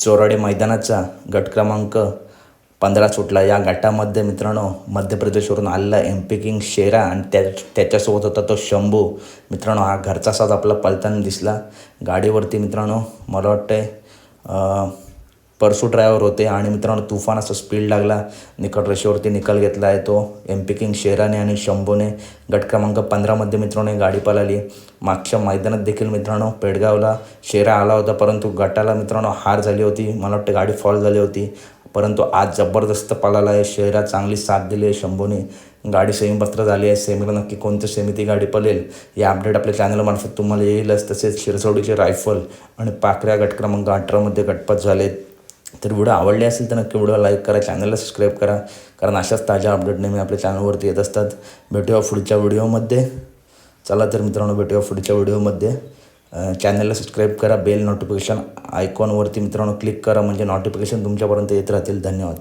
चोराडे मैदानाचा गट क्रमांक पंधरा सुटला. या गटामध्ये मित्रांनो मध्य प्रदेशवरून आलेला एम पी किंग शेरा आणि त्या त्याच्यासोबत होता तो शंभू. मित्रांनो हा घरचा साज आपला पलताना दिसला. गाडीवरती मित्रांनो मला वाटतंय परसू ड्रायव्हर होते आणि मित्रांनो तुफान असं स्पीड लागला. निकट रेषेवरती निकाल घेतला आहे तो. एम पी किंग शेराने आणि शंभूने गट क्रमांक पंधरामध्ये मित्रांनो गाडी पळाली. मागच्या मैदानात देखील मित्रांनो पेडगावला शेरा आला होता परंतु गटाला मित्रांनो हार झाली होती. मला वाटतं गाडी फॉल झाली होती. परंतु आज जबरदस्त पळाला आहे. शेरा चांगली साथ दिली आहे शंभूने. गाडी सेमीपत्र झाली आहे. सेमीला नक्की कोणती सेमी ती गाडी पळेल? या अपडेट आपल्या चॅनलमार्फत तुम्हाला येईलच. तसेच शिरसोडीचे रायफल आणि पाकऱ्या गट क्रमांक अठरामध्ये गटपात झालेत. तर व्हिडिओ आवडले असेल तर नक्की व्हिडिओ लाईक करा चॅनलला सबस्क्राईब करा. कारण अशाच ताज्या अपडेट नेहमी आपल्या चॅनलवरती येत असतात. भेटूया पुढच्या व्हिडिओमध्ये चला तर मित्रांनो भेटूया पुढच्या व्हिडिओमध्ये चॅनलला सबस्क्राईब करा बेल नोटिफिकेशन आयकॉनवरती मित्रांनो क्लिक करा म्हणजे नोटिफिकेशन तुमच्यापर्यंत येत राहतील. धन्यवाद.